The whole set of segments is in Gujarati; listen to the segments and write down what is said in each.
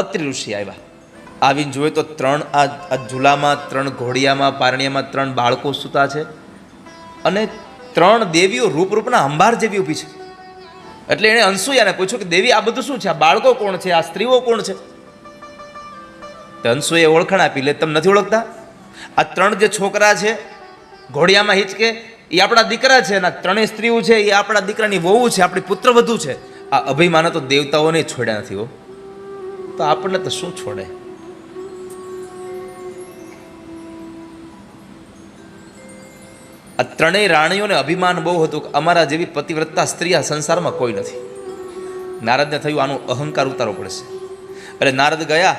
અત્રિ ઋષિ આવ્યા. આવીને જોઈએ તો ત્રણ આ ઝૂલામાં, ત્રણ ઘોડિયામાં, પારણિયામાં ત્રણ બાળકો સૂતા છે અને ત્રણ દેવીઓ રૂપરૂપના અંબાર જેવી ઊભી છે. એટલે એણે અનસુયાને પૂછ્યું કે, દેવી, આ બધું શું છે? આ બાળકો કોણ છે? આ સ્ત્રીઓ કોણ છે? તો અનસુએ ઓળખાણ આપી, લે, તમે નથી ઓળખતા? આ ત્રણ જે છોકરા છે, ઘોડિયામાં હિચકે, એ આપણા દીકરા છે અને ત્રણેય સ્ત્રીઓ છે, એ આપણા દીકરાની વહુ છે, આપણી પુત્રવધુ છે. આ અભિમાન તો દેવતાઓને છોડ્યા નથી, હો. તો આપણને તો શું છોડે? આ ત્રણેય રાણીઓને અભિમાન બહુ હતું કે અમારા જેવી પતિવ્રતા સ્ત્રી આ સંસારમાં કોઈ નથી. નારદને થયું આનું અહંકાર ઉતારવો પડશે. એટલે નારદ ગયા,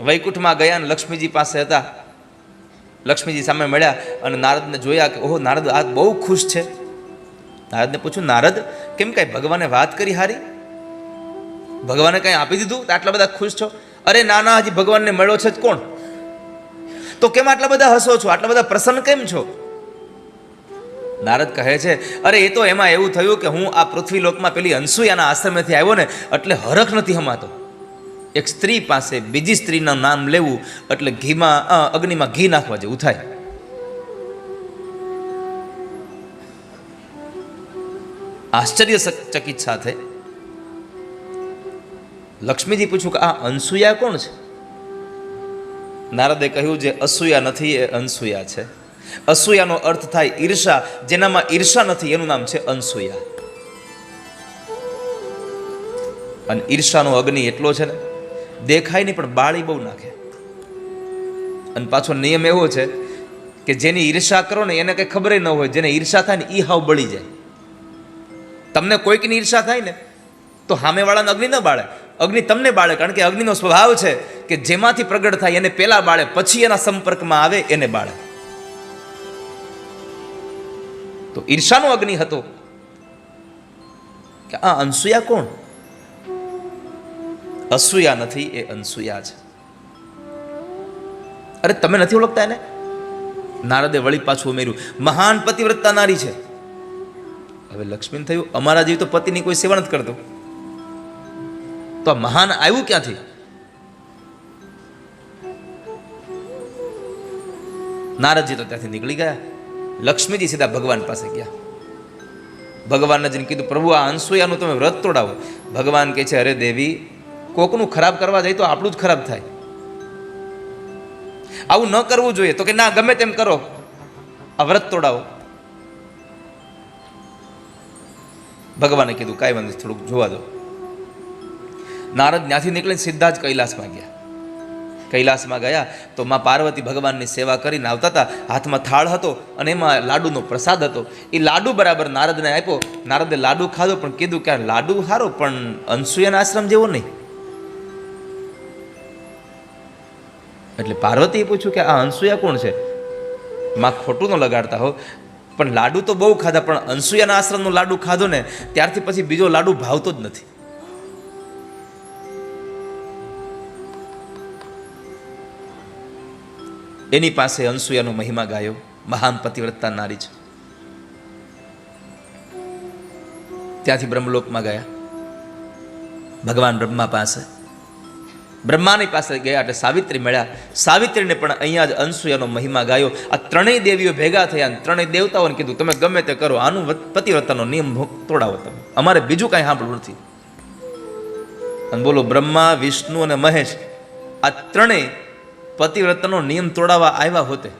વૈકુંઠમાં ગયા અને લક્ષ્મીજી પાસે હતા. લક્ષ્મીજી સામે મળ્યા અને નારદને જોયા કે, ઓહો, નારદ આ બહુ ખુશ છે. નારદને પૂછ્યું, નારદ, કેમ કાંઈ ભગવાને વાત કરી હારી? ભગવાને કાંઈ આપી દીધું? તો આટલા બધા ખુશ છો? અરે ના ના, હજી ભગવાનને મળ્યો છે જ કોણ? તો કેમ આટલા બધા હસો છો? આટલા બધા પ્રસન્ન કેમ છો? નારદ કહે છે, અરે, એ તો એમાં એવું થયું કે હું આ પૃથ્વી લોકમાં પેલી અનસુયાના આશ્રમેથી આવ્યો ને, એટલે હરખ નથી હમાતો. એક સ્ત્રી પાસે બીજી સ્ત્રીનું નામ લેવું, એટલે ઘીમાં અગ્નિમાં ઘી નાખવા જેવું થાય. આશ્ચર્ય ચકિત સાથે લક્ષ્મીજી પૂછ્યું કે આ અનસુયા કોણ છે? નારદે કહ્યું, જે અસૂયા નથી, એ અનસુયા છે. અસૂયાનો અર્થ થાય ઈર્ષા, જેનામાં ઈર્ષા નથી, એનું નામ છે અનસુયા. અને ઈર્ષાનો અગ્નિ એટલો છે ને, દેખાય નહીં, પણ બાળી બહુ નાખે. અને પાછો નિયમ એવો છે કે જેની ઈર્ષા કરો ને, એને કંઈ ખબર ન હોય, જેને ઈર્ષા થાય ને એ હાવ બળી જાય. તમને કોઈકની ઈર્ષા થાય ને, તો સામેવાળાને અગ્નિ ન બાળે. અગ્નિ તમને બાળે, કારણ કે અગ્નિનો સ્વભાવ છે કે જેમાંથી પ્રગટ થાય એને પહેલા બાળે, પછી એના સંપર્કમાં આવે એને બાળે. તો ઈર્ષાનો અગ્નિ હતો કે આ અનસુયા કોણ? અસૂયા નથી, એ અનસુયા છે. અરે, તમે નથી ઓળખતા એને? નારદે વળી પાછું ઉમેર્યું, મહાન પતિવ્રતા નારી છે. હવે લક્ષ્મીને થયું, અમારા જેવી તો પતિની કોઈ સેવા નથી કરતો. તો મહાન આવ્યું ક્યાંથી? નારદજી તો ત્યાંથી નીકળી ગયા. લક્ષ્મીજી સીધા ભગવાન પાસે ગયા. ભગવાનને જઈને કીધું, પ્રભુ, આ અનસુયાનું તમે વ્રત તોડાવો. ભગવાન કહે છે, અરે દેવી, કોકનું ખરાબ કરવા જાય તો આપણું જ ખરાબ થાય. આવું ન કરવું જોઈએ. તો કે, ના, ગમે તેમ કરો. આ વ્રત તોડાવો. ભગવાને કીધું, કાંઈ વાંધો થોડુંક જોવા દો. નારદ ત્યાંથી નીકળીને સીધા જ કૈલાસમાં ગયા. કૈલાસમાં ગયા તો માં પાર્વતી ભગવાનની સેવા કરીને આવતા હતા. હાથમાં થાળ હતો અને એમાં લાડુનો પ્રસાદ હતો. એ લાડુ બરાબર નારદને આપ્યો. નારદે લાડુ ખાધો, પણ કીધું કે લાડુ સારો પણ અનસુયાના આશ્રમ જેવો નહીં. એટલે પાર્વતીએ પૂછ્યું કે આ અનસુયા કોણ છે? માં ખોટું ન લગાડતા હો. પણ લાડુ તો બહુ ખાધા, પણ અનસુયાના આશ્રમનો લાડુ ખાધો ને, ત્યારથી પછી બીજો લાડુ ભાવતો જ નથી. એની પાસે અનસુયાનો મહિમા ગાયો, મહાન પતિવ્રતા નારી છે. ત્યાંથી બ્રહ્મલોકમાં ગયા. ભગવાન બ્રહ્મા પાસે, બ્રહ્માની પાસે ગયા એટલે સાવિત્રી મળ્યા. સાવિત્રીને પણ અહીંયા જ અનસુયાનો મહિમા ગાયો. આ ત્રણેય દેવીઓ ભેગા થયા અને ત્રણેય દેવતાઓને કીધું, તમે ગમે તે કરો, આનું પતિવ્રતાનો નિયમ તોડાવો તમે. અમારે બીજું કાંઈ સાંભળવું નથી. અને બોલો, બ્રહ્મા, વિષ્ણુ અને મહેશ, આ ત્રણેય પતિવ્રતાનો નિયમ તોડાવવા આવ્યા હોતે,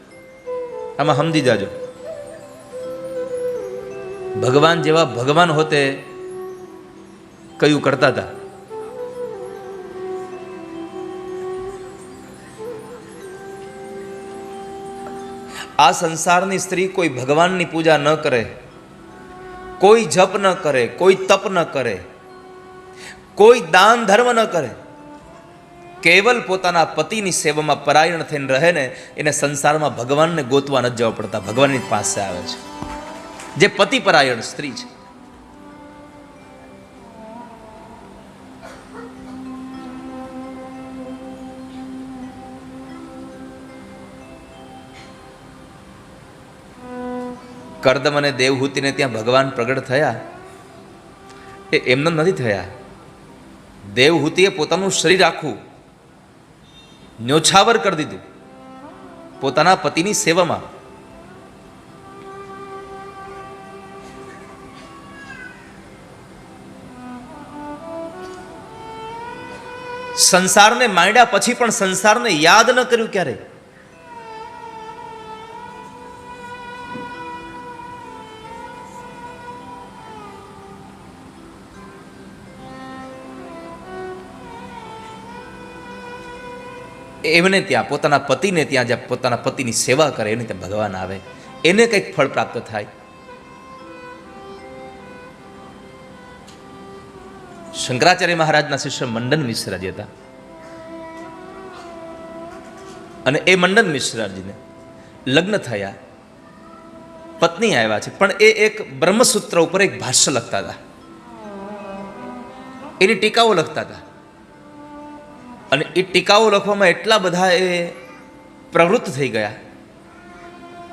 આમાં સમજી જાજો. ભગવાન જેવા ભગવાન હોતે કયું કરતા હતા? આ સંસારની સ્ત્રી કોઈ ભગવાનની પૂજા ન કરે, કોઈ જપ ન કરે, કોઈ તપ ન કરે, કોઈ દાન ધર્મ ન કરે. કેવલ પોતાના પતિની સેવામાં પરાયણ થઈને રહે ને, એને સંસારમાં ભગવાનને ગોતવા નથી જવા પડતા. ભગવાનની પાસે આવે છે. જે પતિ પરાયણ, સ્ત્રી છે. કરદમ અને દેવહૂતિને ત્યાં ભગવાન પ્રગટ થયા. એ એમને નથી થયા. દેવહૂતિએ પોતાનું શરીર આખું ન્યોછાવર કરી દીધું. પોતાના પતિની સેવામાં. સંસારને માંડ્યા પછી પણ સંસારને યાદ ન કર્યું ક્યારે? એમને ત્યાં, પોતાના પતિને ત્યાં જ્યાં પોતાના પતિની સેવા કરે, એને ત્યાં ભગવાન આવે. એને કંઈક ફળ પ્રાપ્ત થાય. શંકરાચાર્ય મહારાજના શિષ્ય મંડન મિશ્રાજી હતા. અને એ મંડન મિશ્રાજીને લગ્ન થયા. પત્ની આવ્યા છે, પણ એ એક બ્રહ્મસૂત્ર ઉપર એક ભાષ્ય લખતા હતા. એની ટીકાઓ લખતા હતા. અને એ ટીકાઓ લખવામાં એટલા બધા એ પ્રવૃત્ત થઈ ગયા.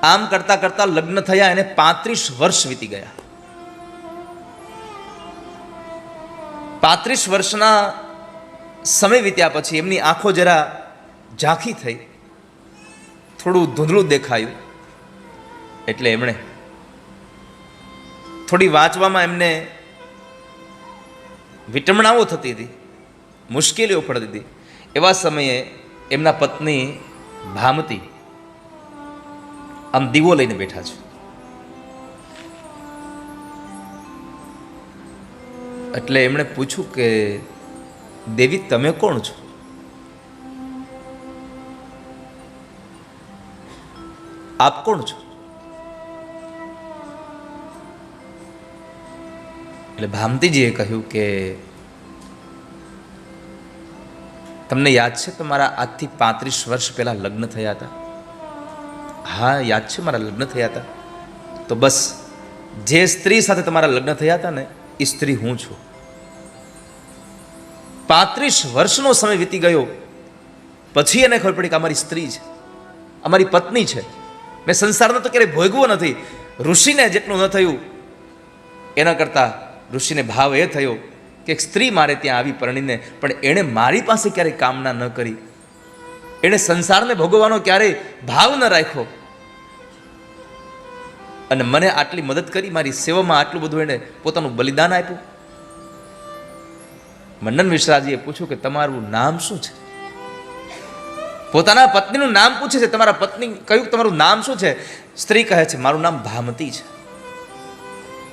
આમ કરતા કરતા લગ્ન થયા, એને પાંત્રીસ વર્ષ વીતી ગયા. પાંત્રીસ વર્ષના સમય વીત્યા પછી એમની આંખો જરા ઝાંખી થઈ. થોડું ધૂંધળું દેખાયું. એટલે એમણે થોડી વાંચવામાં એમને વિટમણાઓ થતી હતી, મુશ્કેલીઓ પડતી હતી એવા સમયે એમના પત્ની ભામતી આમ દીવો લઈને બેઠા છે. એટલે એમણે પૂછ્યું કે, દેવી, તમે કોણ છો? આપ કોણ છો? એટલે ભામતીજીએ કહ્યું કે તમને યાદ છે તમારા આજથી પાંત્રીસ વર્ષ પહેલાં લગ્ન થયા હતા? હા, યાદ છે મારા લગ્ન થયા હતા? તો બસ, જે સ્ત્રી સાથે તમારા લગ્ન થયા હતા ને, એ સ્ત્રી હું છું. પાંત્રીસ વર્ષનો સમય વીતી ગયો. પછી એને ખબર પડી કે અમારી સ્ત્રી છે. અમારી પત્ની છે. મેં સંસારનો તો ક્યારેય ભોગવો નથી. ઋષિને જેટલું ન થયું, એના કરતાં ઋષિને ભાવ એ થયો કે સ્ત્રી મારે ત્યાં આવી પરણીને, પણ એણે મારી પાસે ક્યારેય કામના ન કરી. એણે સંસારને ભોગવવાનો ક્યારેય ભાવ ન રાખ્યો. અને મને આટલી મદદ કરી, મારી સેવામાં આટલું બધું એણે પોતાનું બલિદાન આપ્યું. મંડન મિશ્રાજીએ પૂછ્યું કે તમારું નામ શું છે? પોતાના પત્નીનું નામ પૂછે છે, તમારા પત્ની કહ્યું તમારું નામ શું છે? સ્ત્રી કહે છે, મારું નામ ભામતી છે.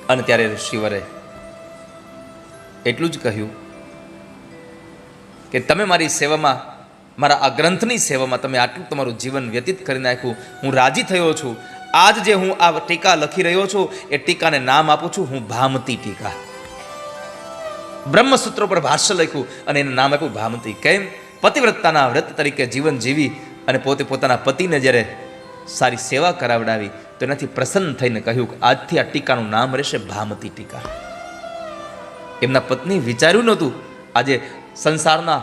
અને ત્યારે ઋષિવરે એટલું જ કહ્યું કે તમે મારી સેવામાં, મારા આ ગ્રંથની સેવામાં તમે આટલું તમારું જીવન વ્યતીત કરી નાખ્યું. હું રાજી થયો છું. આજ જે હું આ ટીકા લખી રહ્યો છું, એ ટીકાને નામ આપું છું. હું ભામતી ટીકા. બ્રહ્મસૂત્રો પર ભાષ્ય લખ્યું અને એને નામ આપ્યું ભામતી. કેમ? પતિવ્રતાના વ્રત તરીકે જીવન જીવી અને પોતે પોતાના પતિને જ્યારે સારી સેવા કરાવડાવી, તો એનાથી પ્રસન્ન થઈને કહ્યું કે આજથી આ ટીકાનું નામ રહેશે ભામતી ટીકા. એમના પત્ની વિચાર્યું નહોતું. આજે સંસારના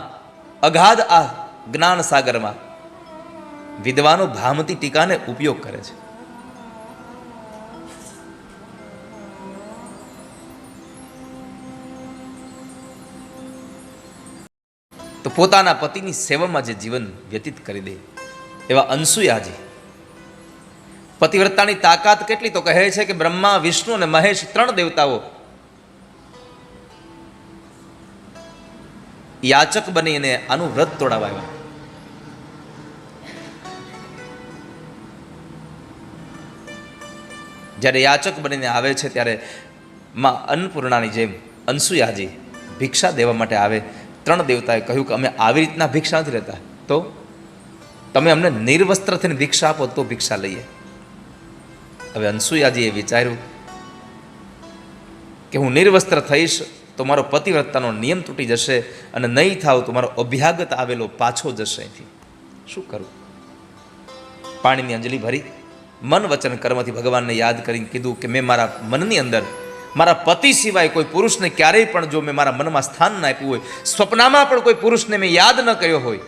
અગાધ આ જ્ઞાન સાગરમાં વિદ્વાનો ભામતી ટીકાને ઉપયોગ કરે છે. તો પોતાના પતિની સેવામાં જે જીવન વ્યતીત કરી દે, એવા અનસુયાજી પતિવ્રતાની તાકાત કેટલી? તો કહે છે કે બ્રહ્મા, વિષ્ણુ અને મહેશ ત્રણ દેવતાઓ યાચક બનીને આનું વ્રત તોડાવવા આવ્યા જ્યારે યાચક બનીને આવે છે, ત્યારે માં અન્નપૂર્ણાની જેમ અનસુયાજી ભિક્ષા દેવા માટે આવે. ત્રણ દેવતાએ કહ્યું કે અમે આવી રીતના ભિક્ષા નથી લેતા. તો તમે અમને નિર્વસ્ત્ર થઈને ભિક્ષા આપો તો ભિક્ષા લઈએ. હવે અનસુયાજીએ વિચાર્યું કે હું નિર્વસ્ત્ર થઈશ તો મારો પતિવ્રતાનો નિયમ તૂટી જશે અને નહીં થાવ તો મારો અભ્યાગત આવેલો પાછો જશે અહીંથી. શું કરું? પાણીની અંજલિ ભરી, મન વચન કર્મથી ભગવાનને યાદ કરીને કીધું કે મેં મારા મનની અંદર, મારા પતિ સિવાય કોઈ પુરુષને ક્યારેય પણ જો મેં મારા મનમાં સ્થાન ના આપ્યું હોય, સ્વપ્નામાં પણ કોઈ પુરુષને મેં યાદ ન કર્યો હોય,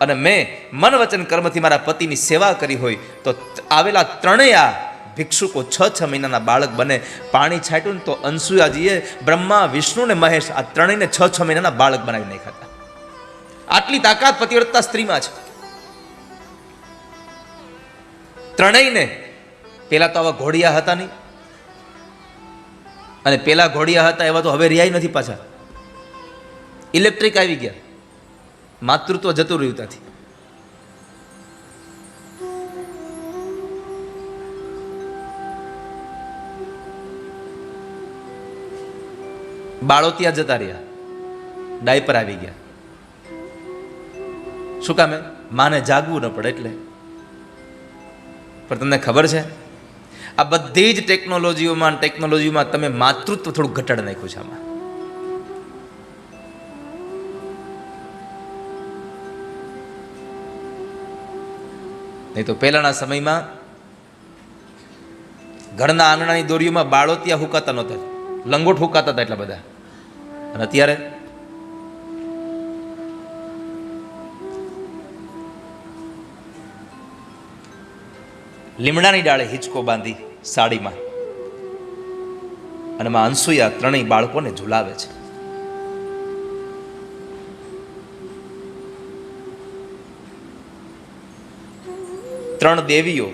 અને મેં મન વચન કર્મથી મારા પતિની સેવા કરી હોય, તો આવેલા ત્રણેય આ ભિક્ષુકો છ છ મહિનાના બાળક બને, પાણી છાંટ્યું ને તો અંસુયાજીએ બ્રહ્મા, વિષ્ણુ ને મહેશ આ ત્રણેયને છ છ મહિનાના બાળક બનાવી નાખ્યા આટલી તાકાત પતિવ્રતા સ્ત્રીમાં છે. ત્રણેયને પહેલાં તો આવા ઘોડિયા હતા નહીં. અને પેલા ઘોડિયા હતા એવા તો હવે રહ્યા નથી પાછા. ઇલેક્ટ્રિક આવી ગયા. માતૃત્વ જતું રહ્યું ત્યાંથી. બાળો ત્યાં જતા રહ્યા. ડાયપર આવી ગયા. શું કામે માને જાગવું ન પડે એટલે. પણ તમને ખબર છે? આ બધી જ ટેકનોલોજીઓમાં ટેકનોલોજીમાં તમે માતૃત્વ થોડું ઘટાડી નાખ્યું છે આમાં. નહીં તો પહેલાના સમયમાં ઘરના આંગણાની દોરીઓમાં બાળો ત્યાં હુકાતા નહોતા. લંગોટ હુકાતા હતા એટલા બધા. અને અત્યારે લીમડાની ડાળે હિંચકો બાંધી સાડીમાં અને માં અનસુયા ત્રણેય બાળકોને ઝુલાવે છે. ત્રણ દેવીઓ,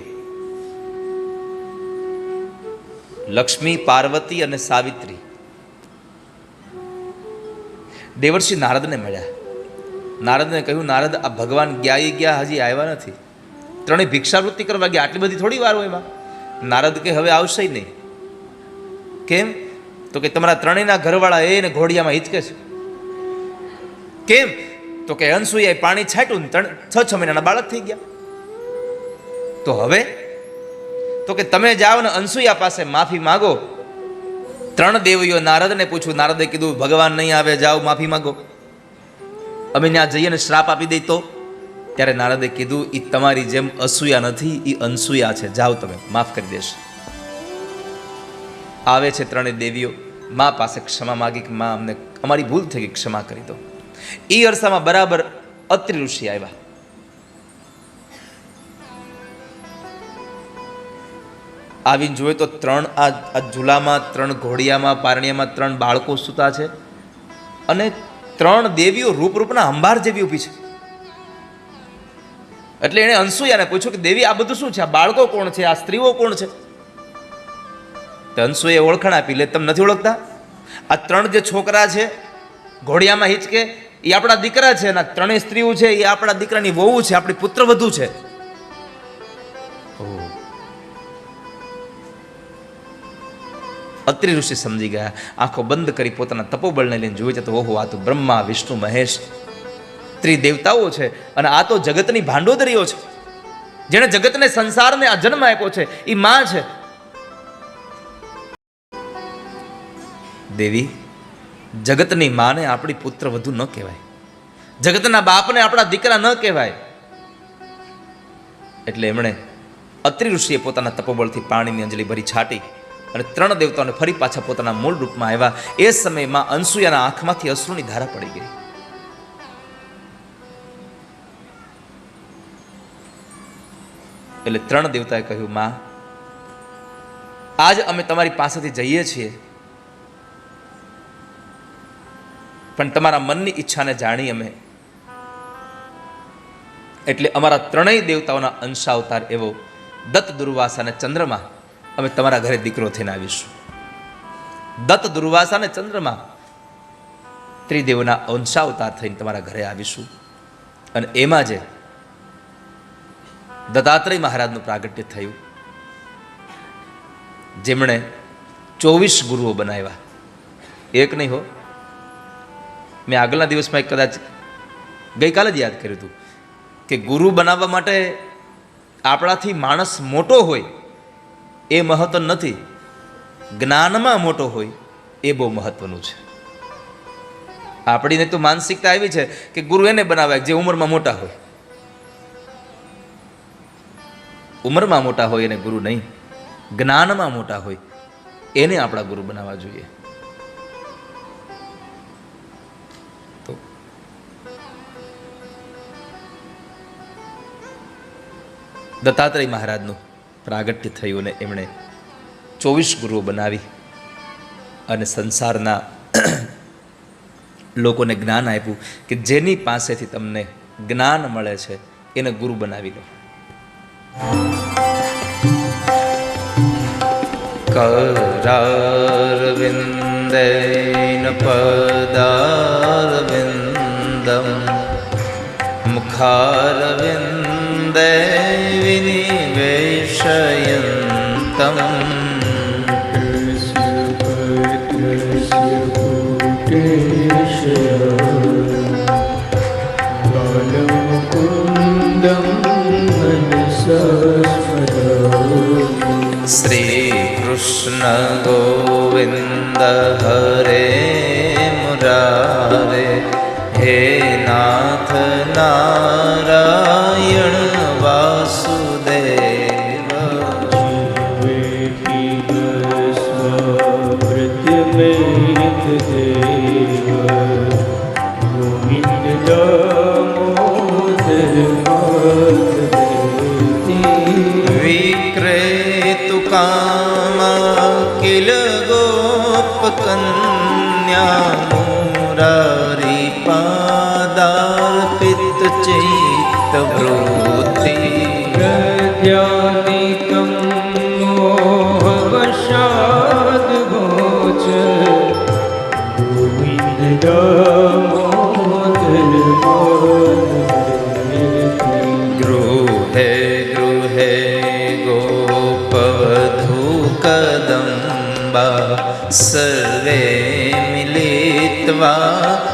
લક્ષ્મી, પાર્વતી અને સાવિત્રી દેવર્ષિ નારદને મળ્યા. નારદને કહ્યું, નારદ, આ ભગવાન ગયા ગયા હજી આવ્યા નથી. ત્રણેય ભિક્ષાવૃત્તિ કરવા ગયા. આટલી બધી થોડી વાર હોય એમાં. નારદ કે, હવે આવશે નહીં. કેમ? તો કે તમારા ત્રણેયના ઘરવાળા એને ઘોડિયામાં હિચકે છે. કેમ? તો કે અનસુયાએ પાણી છાંટ્યું ને ત્રણ, છ છ મહિનાના બાળક થઈ ગયા. તો હવે? તો કે તમે જાઓ ને અનસુયા પાસે માફી માગો. ત્રણ દેવીઓ નારદને પૂછ્યું, નારદે કીધું, ભગવાન નહીં આવે, જાઓ, માફી માગો. અમે ત્યાં જઈએ ને શ્રાપ આપી દઈ તો, ત્યારે નારદે કીધું એ તમારી જેમ અસૂયા નથી એ અનસૂયા છે. જાઓ તમે, માફ કરી દેશ. આવે છે ત્રણેય દેવીઓ. મા પાસે ક્ષમા માગી કે, મા, અમને, અમારી ભૂલ થઈ ગઈ, ક્ષમા કરી દો. એ અરસામાં બરાબર અત્રિ ઋષિ આવ્યા. આવીને જોઈએ તો ત્રણ આ ઝૂલામાં, ત્રણ ઘોડિયામાં, પારણિયામાં ત્રણ બાળકો સૂતા છે અને ત્રણ દેવીઓ રૂપરૂપના અંબાર જેવી ઊભી છે. એટલે એણે અંસુયાને પૂછ્યું કે, દેવી, આ બધું શું છે? આ બાળકો કોણ છે? આ સ્ત્રીઓ કોણ છે? તો અંશુએ ઓળખાણ આપી, લે, તમે નથી ઓળખતા? આ ત્રણ જે છોકરા છે, ઘોડિયામાં હિચકે એ આપણા દીકરા છે અને ત્રણેય સ્ત્રીઓ છે એ આપણા દીકરાની વહુ છે, આપણી પુત્રવધુ છે. અત્રિ ઋષિ સમજી ગયા. આંખો બંધ કરી પોતાના તપોબળને લઈને જોઈ જતો ઓહો, આ તો બ્રહ્મા, વિષ્ણુ, મહેશ ત્રિદેવતાઓ છે. અને આ તો જગતની ભાંડોદરીઓ છે. જેણે જગતને સંસારને આ જન્મ આપ્યો છે. એ માં છે. દેવી, જગતની માને આપણી પુત્ર વધુ ન કહેવાય. જગતના બાપને આપણા દીકરા ન કહેવાય. એટલે એમણે અત્રિ ઋષિએ પોતાના તપોબળથી પાણીની અંજલિ ભરી છાટી. અને ત્રણ દેવતાઓને ફરી પાછા પોતાના મૂળ રૂપમાં આવ્યા. એ સમયમાં અનસુયાના આંખમાંથી અશ્રુની ધારા પડી ગઈ. એટલે ત્રણ દેવતાએ કહ્યું, માં, આજ અમે તમારી પાસેથી જઈએ છીએ. પણ તમારા મનની ઈચ્છાને જાણી અમે. એટલે અમારા ત્રણેય દેવતાઓના અંશાવતાર એવો દત્ત દુર્વાસ અને ચંદ્રમા અમે તમારા ઘરે દીકરો થઈને આવીશું. દત્ત દુર્વાસા અને ચંદ્રમા ત્રિદેવના અંશાવતાર થઈને તમારા ઘરે આવીશું. અને એમાં જે દત્તાત્રેય મહારાજનું પ્રાગટ્ય થયું, જેમણે ચોવીસ ગુરુઓ બનાવ્યા. એક નહીં હો, મેં આગળના દિવસમાં એક કદાચ ગઈકાલે જ યાદ કર્યું હતું કે ગુરુ બનાવવા માટે આપણાથી માણસ મોટો હોય એ મહત્વ નથી. જ્ઞાનમાં મોટો હોય એ બહુ મહત્વનું છે. આપણીને તો માનસિકતા આવી છે કે ગુરુ એને બનાવે જે ઉંમરમાં મોટા હોય. ઉંમરમાં મોટા હોય એને ગુરુ નહીં. જ્ઞાનમાં મોટા હોય એને આપણા ગુરુ બનાવવા જોઈએ. દત્તાત્રેય મહારાજનું પ્રાગટ્ય થયું અને એમણે ચોવીસ ગુરુઓ બનાવી અને સંસારના લોકોને જ્ઞાન આપ્યું કે જેની પાસેથી તમને જ્ઞાન મળે છે એને ગુરુ બનાવી લો करारविन्देन पदारविन्दं मुखारविन्दे विनिवेशयन्तम् बालमुकुन्दं मनसा स्मरामि श्रीकृष्ण गोविन्द हरे मुरारे હે નાથ નારાયણ.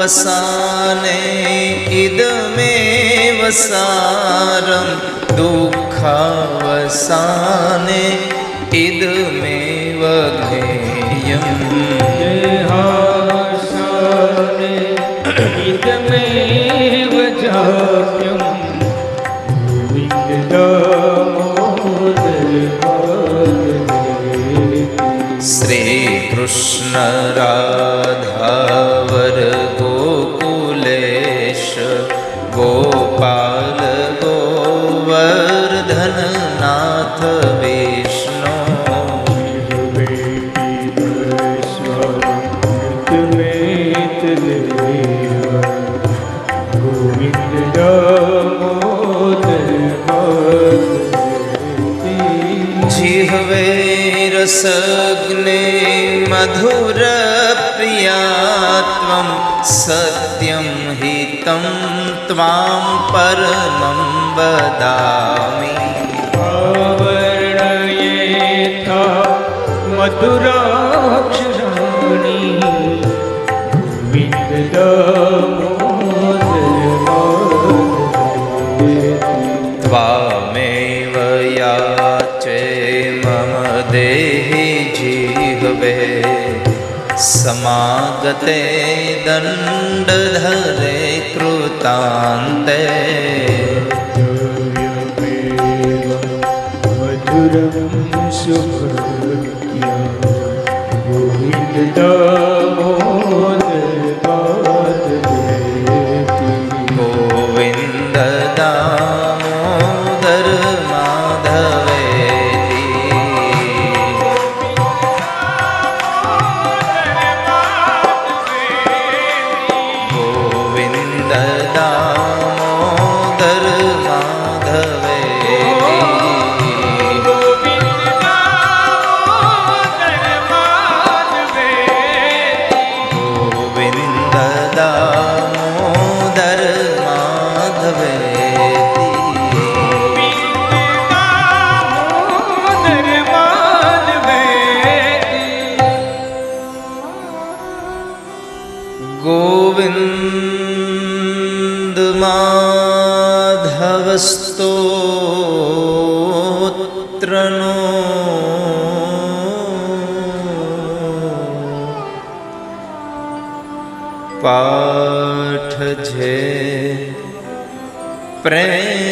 सुखावसाने इदमेव सारं दुःखावसाने इदमेव ज्ञेयम् इदमेव जाप्यं गोविन्ददामोदरमाधवेति સત્યમ હિતમ ત્વામ પરમં વદામી અવર્ણયેથા મધુરાક્ષરાણી ત્વામેવ યાચે મમ દેહી જીહવે समागते दण्डधरे कृतान्ते मधुरं सुभृत्या गोविन्ददामोदरमाधवेति ગોવિંદ માધવસ્તોત્રનો પાઠ છે પ્રેમ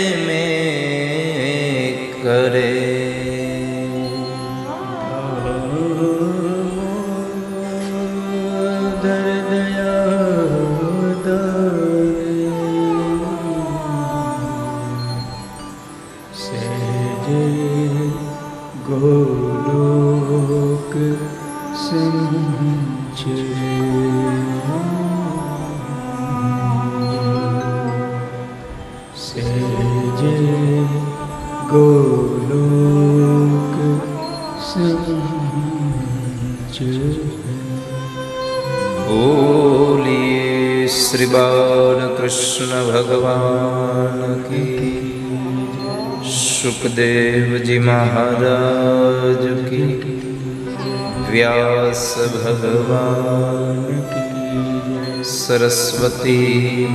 બાલકૃષ્ણ ભગવાન કી સુખદેવજી મહારાજ કી વ્યાસ ભગવાન સરસ્વતી